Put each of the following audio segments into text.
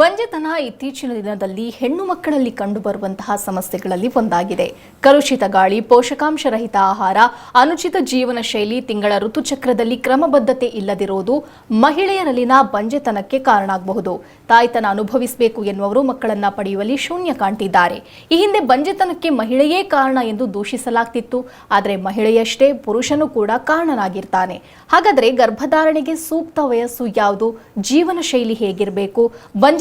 ಬಂಜೆತನ ಇತ್ತೀಚಿನ ದಿನದಲ್ಲಿ ಹೆಣ್ಣು ಮಕ್ಕಳಲ್ಲಿ ಕಂಡುಬರುವಂತಹ ಸಮಸ್ಯೆಗಳಲ್ಲಿ ಒಂದಾಗಿದೆ. ಕಲುಷಿತ ಗಾಳಿ, ಪೋಷಕಾಂಶ ರಹಿತ ಆಹಾರ, ಅನುಚಿತ ಜೀವನ ಶೈಲಿ, ತಿಂಗಳ ಋತುಚಕ್ರದಲ್ಲಿ ಕ್ರಮಬದ್ಧತೆ ಇಲ್ಲದಿರುವುದು ಮಹಿಳೆಯರಲ್ಲಿನ ಬಂಜೆತನಕ್ಕೆ ಕಾರಣ ಆಗಬಹುದು ತಾಯ್ತನ ಅನುಭವಿಸಬೇಕು ಎನ್ನುವರು ಮಕ್ಕಳನ್ನ ಪಡೆಯುವಲ್ಲಿ ಶೂನ್ಯ ಕಾಣ್ತಿದ್ದಾರೆ. ಈ ಹಿಂದೆ ಬಂಜೆತನಕ್ಕೆ ಮಹಿಳೆಯೇ ಕಾರಣ ಎಂದು ದೂಷಿಸಲಾಗ್ತಿತ್ತು. ಆದರೆ ಮಹಿಳೆಯಷ್ಟೇ ಪುರುಷನು ಕೂಡ ಕಾರಣನಾಗಿರ್ತಾನೆ. ಹಾಗಾದ್ರೆ ಗರ್ಭಧಾರಣೆಗೆ ಸೂಕ್ತ ವಯಸ್ಸು ಯಾವುದು? ಜೀವನ ಶೈಲಿ ಹೇಗಿರಬೇಕು?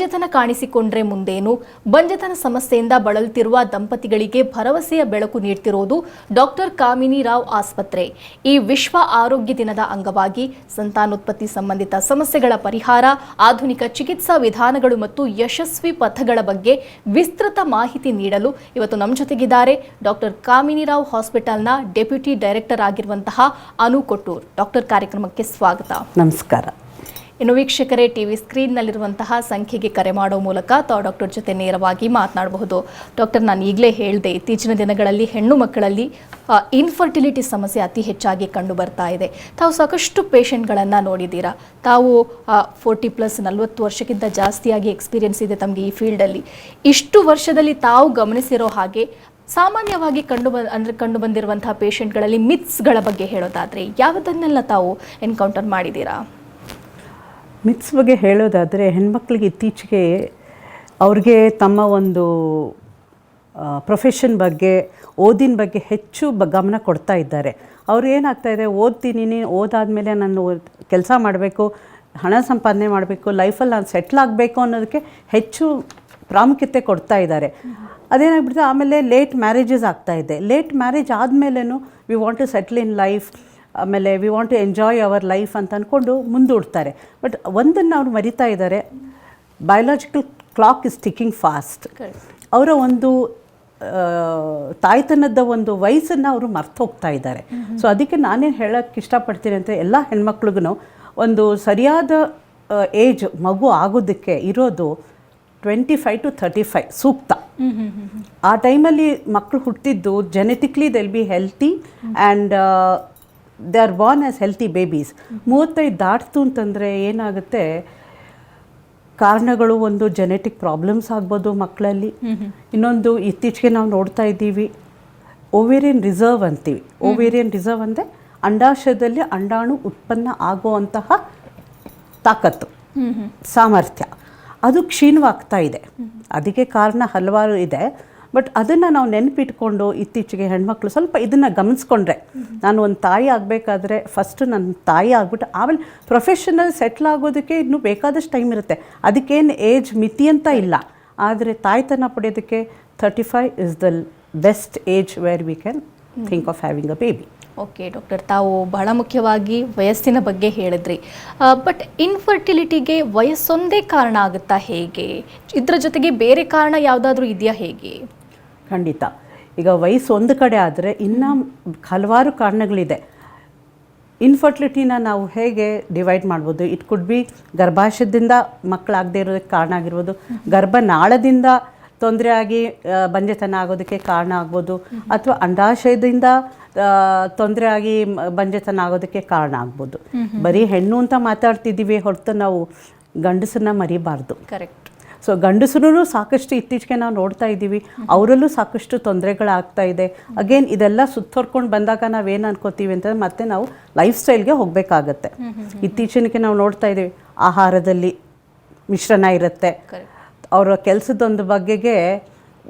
ಬಂಜೆತನ ಕಾಣಿಸಿಕೊಂಡ್ರೆ ಮುಂದೇನು? ಬಂಜತನ ಸಮಸ್ಯೆಯಿಂದ ಬಳಲುತ್ತಿರುವ ದಂಪತಿಗಳಿಗೆ ಭರವಸೆಯ ಬೆಳಕು ನೀಡ್ತಿರೋದು ಡಾಕ್ಟರ್ ಕಾಮಿನಿ ರಾವ್ ಆಸ್ಪತ್ರೆ. ಈ ವಿಶ್ವ ಆರೋಗ್ಯ ದಿನದ ಅಂಗವಾಗಿ ಸಂತಾನೋತ್ಪತ್ತಿ ಸಂಬಂಧಿತ ಸಮಸ್ಯೆಗಳ ಪರಿಹಾರ, ಆಧುನಿಕ ಚಿಕಿತ್ಸಾ ವಿಧಾನಗಳು ಮತ್ತು ಯಶಸ್ವಿ ಪಥಗಳ ಬಗ್ಗೆ ವಿಸ್ತೃತ ಮಾಹಿತಿ ನೀಡಲು ಇವತ್ತು ನಮ್ಮ ಜೊತೆಗಿದ್ದಾರೆ ಡಾಕ್ಟರ್ ಕಾಮಿನಿ ರಾವ್ ಹಾಸ್ಪಿಟಲ್ನ ಡೆಪ್ಯೂಟಿ ಡೈರೆಕ್ಟರ್ ಆಗಿರುವಂತಹ ಅನು ಕೊಟ್ಟೂರ್. ಡಾಕ್ಟರ್ ಕಾರ್ಯಕ್ರಮಕ್ಕೆ ಸ್ವಾಗತ. ನಮಸ್ಕಾರ. ಇನ್ನು ವೀಕ್ಷಕರೇ, ಟಿವಿ ಸ್ಕ್ರೀನ್ನಲ್ಲಿರುವಂತಹ ಸಂಖ್ಯೆಗೆ ಕರೆ ಮಾಡೋ ಮೂಲಕ ತಾವು ಡಾಕ್ಟರ್ ಜೊತೆ ನೇರವಾಗಿ ಮಾತನಾಡಬಹುದು. ಡಾಕ್ಟರ್, ನಾನು ಈಗಲೇ ಹೇಳಿದೆ, ಇತ್ತೀಚಿನ ದಿನಗಳಲ್ಲಿ ಹೆಣ್ಣು ಮಕ್ಕಳಲ್ಲಿ ಇನ್ಫರ್ಟಿಲಿಟಿ ಸಮಸ್ಯೆ ಅತಿ ಹೆಚ್ಚಾಗಿ ಕಂಡು ಬರ್ತಾ ಇದೆ. ತಾವು ಸಾಕಷ್ಟು ಪೇಷಂಟ್ಗಳನ್ನು ನೋಡಿದ್ದೀರಾ? ತಾವು ಫೋರ್ಟಿ ಪ್ಲಸ್ ನಲವತ್ತು ವರ್ಷಕ್ಕಿಂತ ಜಾಸ್ತಿಯಾಗಿ ಎಕ್ಸ್ಪೀರಿಯನ್ಸ್ ಇದೆ ತಮಗೆ ಈ ಫೀಲ್ಡಲ್ಲಿ. ಇಷ್ಟು ವರ್ಷದಲ್ಲಿ ತಾವು ಗಮನಿಸಿರೋ ಹಾಗೆ, ಸಾಮಾನ್ಯವಾಗಿ ಕಂಡು ಅಂದರೆ ಕಂಡು ಬಂದಿರುವಂತಹ ಪೇಷಂಟ್ಗಳಲ್ಲಿ ಮಿತ್ಸ್ಗಳ ಬಗ್ಗೆ ಹೇಳೋದಾದರೆ, ಯಾವುದನ್ನೆಲ್ಲ ತಾವು ಎನ್ಕೌಂಟರ್ ಮಾಡಿದ್ದೀರಾ? ಮಿತ್ಸ್ ಬಗ್ಗೆ ಹೇಳೋದಾದರೆ ಹೆಣ್ಮಕ್ಳಿಗೆ ಇತ್ತೀಚೆಗೆ ಅವ್ರಿಗೆ ತಮ್ಮ ಒಂದು ಪ್ರೊಫೆಷನ್ ಬಗ್ಗೆ, ಓದಿನ ಬಗ್ಗೆ ಹೆಚ್ಚು ಗಮನ ಕೊಡ್ತಾ ಇದ್ದಾರೆ. ಅವ್ರು ಏನಾಗ್ತಾ ಇದೆ, ಓದ್ತೀನಿ ಓದಾದಮೇಲೆ ನಾನು ಕೆಲಸ ಮಾಡಬೇಕು, ಹಣ ಸಂಪಾದನೆ ಮಾಡಬೇಕು, ಲೈಫಲ್ಲಿ ನಾನು ಸೆಟ್ಲ್ ಆಗಬೇಕು ಅನ್ನೋದಕ್ಕೆ ಹೆಚ್ಚು ಪ್ರಾಮುಖ್ಯತೆ ಕೊಡ್ತಾ ಇದ್ದಾರೆ. ಅದೇನಾಗ್ಬಿಡ್ತು ಆಮೇಲೆ ಲೇಟ್ ಮ್ಯಾರೇಜಸ್ ಆಗ್ತಾ ಇದೆ. Late marriage ಆದಮೇಲೂ we want to settle in life ಆಮೇಲೆ we want to enjoy our life ಅಂತ ಅಂದ್ಕೊಂಡು ಮುಂದೂಡ್ತಾರೆ. ಬಟ್ ಒಂದನ್ನು ಅವ್ರು ಮರಿತಾ ಇದ್ದಾರೆ biological clock is ticking fast ಅವರ ಒಂದು ತಾಯ್ತನದ ಒಂದು ವಯಸ್ಸನ್ನು ಅವರು ಮರ್ತು ಹೋಗ್ತಾ ಇದ್ದಾರೆ ಸೊ ಅದಕ್ಕೆ ನಾನೇನು ಹೇಳೋಕ್ಕೆ ಇಷ್ಟಪಡ್ತೀನಿ ಅಂತ ಎಲ್ಲ ಹೆಣ್ಮಕ್ಳಿಗೂ ಒಂದು ಸರಿಯಾದ ಏಜ್ ಮಗು ಆಗೋದಕ್ಕೆ ಇರೋದು twenty five to thirty five ಸೂಕ್ತ ಆ ಟೈಮಲ್ಲಿ ಮಕ್ಕಳು ಹುಟ್ಟಿದ್ದು genetically they'll be healthy and they are born as healthy babies ಮೂವತ್ತೈದು ದಾಟ್ತು ಅಂತಂದರೆ ಏನಾಗುತ್ತೆ? ಕಾರಣಗಳು ಒಂದು ಜೆನೆಟಿಕ್ ಪ್ರಾಬ್ಲಮ್ಸ್ ಆಗ್ಬೋದು ಮಕ್ಕಳಲ್ಲಿ. ಇನ್ನೊಂದು ಇತ್ತೀಚೆಗೆ ನಾವು ನೋಡ್ತಾ ಇದ್ದೀವಿ ಓವೇರಿಯನ್ ರಿಸರ್ವ್ ಅಂತೀವಿ. ಓವೇರಿಯನ್ ರಿಸರ್ವ್ ಅಂದರೆ ಅಂಡಾಶಯದಲ್ಲಿ ಅಂಡಾಣು ಉತ್ಪನ್ನ ಆಗುವಂತಹ ತಾಕತ್ತು, ಸಾಮರ್ಥ್ಯ. ಅದು ಕ್ಷೀಣವಾಗ್ತಾ ಇದೆ. ಅದಕ್ಕೆ ಕಾರಣ ಹಲವಾರು ಇದೆ. ಬಟ್ ಅದನ್ನು ನಾವು ನೆನಪಿಟ್ಕೊಂಡು ಇತ್ತೀಚೆಗೆ ಹೆಣ್ಮಕ್ಳು ಸ್ವಲ್ಪ ಇದನ್ನು ಗಮನಿಸ್ಕೊಂಡ್ರೆ. ನಾನು ಒಂದು ತಾಯಿ ಆಗಬೇಕಾದ್ರೆ ಫಸ್ಟು ನನ್ನ ತಾಯಿ ಆಗ್ಬಿಟ್ಟು ಆಮೇಲೆ ಪ್ರೊಫೆಷನಲ್ ಸೆಟ್ಲ್ ಆಗೋದಕ್ಕೆ ಇನ್ನೂ ಬೇಕಾದಷ್ಟು ಟೈಮ್ ಇರುತ್ತೆ. ಅದಕ್ಕೇನು ಏಜ್ ಮಿತಿ ಅಂತ ಇಲ್ಲ. ಆದರೆ ತಾಯ್ತನ ಪಡೆಯೋದಕ್ಕೆ thirty five is the best age where we can think of having a baby okay doctor ತಾವು ಬಹಳ ಮುಖ್ಯವಾಗಿ ವಯಸ್ಸಿನ ಬಗ್ಗೆ ಹೇಳಿದ್ರಿ. ಬಟ್ ಇನ್ಫರ್ಟಿಲಿಟಿಗೆ ವಯಸ್ಸೊಂದೇ ಕಾರಣ ಆಗುತ್ತಾ ಹೇಗೆ? ಇದರ ಜೊತೆಗೆ ಬೇರೆ ಕಾರಣ ಯಾವುದಾದ್ರೂ ಇದೆಯಾ ಹೇಗೆ? ಖಂಡಿತ. ಈಗ ವಯಸ್ಸು ಒಂದು ಕಡೆ ಆದರೆ ಇನ್ನೂ ಹಲವಾರು ಕಾರಣಗಳಿದೆ. ಇನ್ಫರ್ಟಿಲಿಟಿನ ನಾವು ಹೇಗೆ ಡಿವೈಡ್ ಮಾಡ್ಬೋದು? ಇಟ್ ಕುಡ್ ಬಿ ಗರ್ಭಾಶಯದಿಂದ ಮಕ್ಕಳಾಗದೇ ಇರೋದಕ್ಕೆ ಕಾರಣ ಆಗಿರ್ಬೋದು. ಗರ್ಭನಾಳದಿಂದ ತೊಂದರೆ ಆಗಿ ಬಂಜೆತನ ಆಗೋದಕ್ಕೆ ಕಾರಣ ಆಗ್ಬೋದು. ಅಥವಾ ಅಂಡಾಶಯದಿಂದ ತೊಂದರೆ ಆಗಿ ಬಂಜೆತನ ಆಗೋದಕ್ಕೆ ಕಾರಣ ಆಗ್ಬೋದು. ಬರೀ ಹೆಣ್ಣು ಅಂತ ಮಾತಾಡ್ತಿದ್ದೀವಿ ಹೊರತು ನಾವು ಗಂಡಸನ್ನ ಮರಿಬಾರ್ದು. ಕರೆಕ್ಟ್ ಸೊ ಗಂಡಸರು ಸಾಕಷ್ಟು ಇತ್ತೀಚೆಗೆ ನಾವು ನೋಡ್ತಾ ಇದ್ದೀವಿ. ಅವರಲ್ಲೂ ಸಾಕಷ್ಟು ತೊಂದರೆಗಳಾಗ್ತಾ ಇದೆ. ಅಗೇನ್ ಇದೆಲ್ಲ ಸುತ್ತೊರ್ಕೊಂಡು ಬಂದಾಗ ನಾವೇನು ಅನ್ಕೋತೀವಿ ಅಂತಂದ್ರೆ ಮತ್ತೆ ನಾವು ಲೈಫ್ ಸ್ಟೈಲ್ಗೆ ಹೋಗಬೇಕಾಗತ್ತೆ ಇತ್ತೀಚಿನಕ್ಕೆ ನಾವು ನೋಡ್ತಾ ಇದ್ದೀವಿ ಆಹಾರದಲ್ಲಿ ಮಿಶ್ರಣ ಇರುತ್ತೆ. ಅವರ ಕೆಲಸದೊಂದು ಬಗ್ಗೆಗೆ